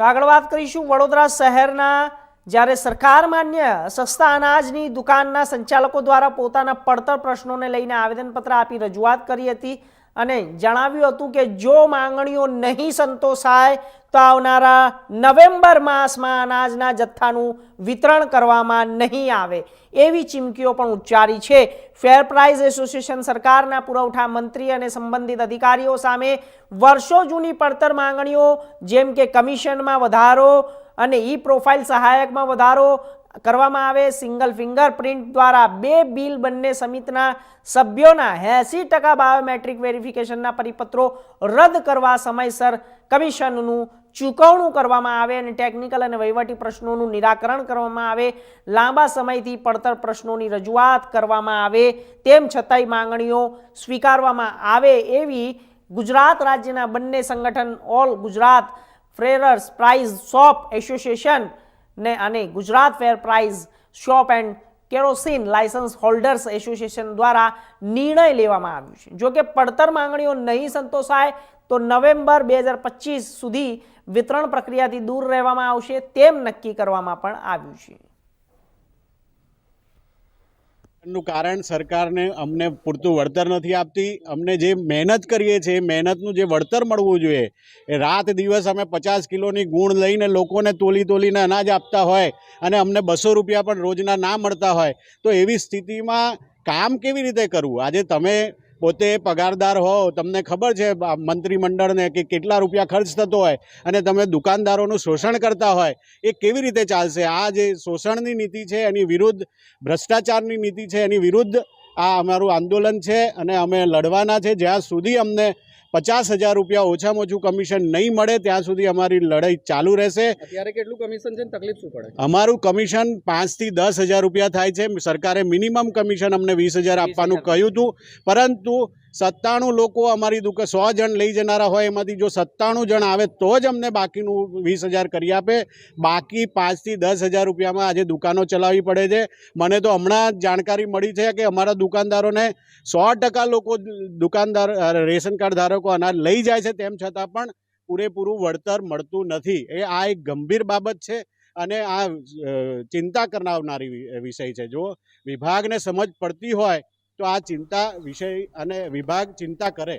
તો આગળ વાત કરીશું વડોદરા શહેરના, જ્યારે સરકાર માન્ય સસ્તા અનાજની દુકાનના સંચાલકો દ્વારા પોતાના પડતર પ્રશ્નોને લઈને આવેદનપત્ર આપી રજૂઆત કરી હતી. અને જણાવ્યું હતું કે જો માંગણીઓ નહીં સંતોષાય, તો આવનારા નવેમ્બર માસમાં અનાજના જથ્થાનું વિતરણ કરવામાં નહીં આવે. એવી ચીમકીઓ પણ ઉચ્ચારી છે. ફેર પ્રાઇઝ એસોસિએશન સરકારના પુરવઠા મંત્રી અને સંબંધિત અધિકારીઓ સામે વર્ષો જૂની પડતર માંગણીઓ, જેમ કે કમિશનમાં વધારો અને ઈ પ્રોફાઇલ સહાયકમાં વધારો કરવામાં આવે. સિંગલ ફિંગરપ્રિન્ટ દ્વારા બે બિલ બંને સમિતિના સભ્યોના એંસી ટકા બાયોમેટ્રિક વેરિફિકેશનના પરિપત્રો રદ કરવા સમયસર કમિશનનું ચૂકવણું કરવામાં આવે અને ટેકનિકલ અને વહીવટી પ્રશ્નોનું નિરાકરણ કરવામાં આવે. લાંબા સમયથી પડતર પ્રશ્નોની રજૂઆત કરવામાં આવે. તેમ છતાંય માંગણીઓ સ્વીકારવામાં આવે એવી ગુજરાત રાજ્યના બંને સંગઠન, all Gujarat fair price shop association ને અને Gujarat fair price shop and kerosene licence holders association દ્વારા નિર્ણય લેવામાં આવ્યો છે. જો કે પડતર માંગણીઓ નહીં સંતોષાય, તો નવેમ્બર બે હજાર પચીસ સુધી વિતરણ પ્રક્રિયાથી દૂર રહેવામાં આવશે તેમ નક્કી કરવામાં પણ આવ્યું છે. નું કારણ સરકારને અમને પૂરતું વળતર નથી આપતી. અમને જે મહેનત કરીએ છીએ મહેનતનું જે વળતર મળવું જોઈએ, એ રાત દિવસ અમે પચાસ કિલોની ગુણ લઈને લોકોને તોલી તોલીને અનાજ આપતા હોય અને અમને બસો રૂપિયા પણ રોજના ના મળતા હોય, તો એવી સ્થિતિમાં કામ કેવી રીતે કરવું? આજે તમે પોતે પગારદાર હો તમને ખબર છે મંત્રીમંડળને કે કેટલા રૂપિયા ખર્ચ થતો હોય અને તમે દુકાનદારોનું શોષણ કરતા હોય, એ કેવી રીતે ચાલશે? આ જે શોષણની નીતિ છે, એની વિરુદ્ધ, ભ્રષ્ટાચારની નીતિ છે, એની વિરુદ્ધ આ અમારું આંદોલન છે અને અમે લડવાના છે, જ્યાં સુધી અમને પચાસ હજાર રૂપિયા ઓછામાં ઓછું કમિશન નહીં મળે ત્યાં સુધી અમારી લડાઈ ચાલુ રહેશે. અત્યારે કેટલું કમિશન છે તકલીફ શું પડે? અમારું કમિશન પાંચથી દસ હજાર રૂપિયા થાય છે. સરકારે મિનિમમ કમિશન અમને વીસ હજાર આપવાનું કહ્યું હતું. પરંતુ સત્તાણું લોકો અમારી દુકાન, સો જણ લઈ જનારા હોય એમાંથી જો સત્તાણું જણ આવે તો જ અમને બાકીનું વીસ હજાર કરી આપે. બાકી પાંચથી દસ હજાર રૂપિયામાં આજે દુકાનો ચલાવવી પડે છે. મને તો હમણાં જાણકારી મળી છે કે અમારા દુકાનદારોને સો લોકો દુકાનદાર રેશન કાર્ડ ધારકો અનાજ લઈ જાય છે, તેમ છતાં પણ પૂરેપૂરું વળતર મળતું નથી. એ આ એક ગંભીર બાબત છે અને આ ચિંતા કરનાવનારી વિષય છે. જો વિભાગને સમજ પડતી હોય તો આ ચિંતા વિષય અને વિભાગ ચિંતા કરે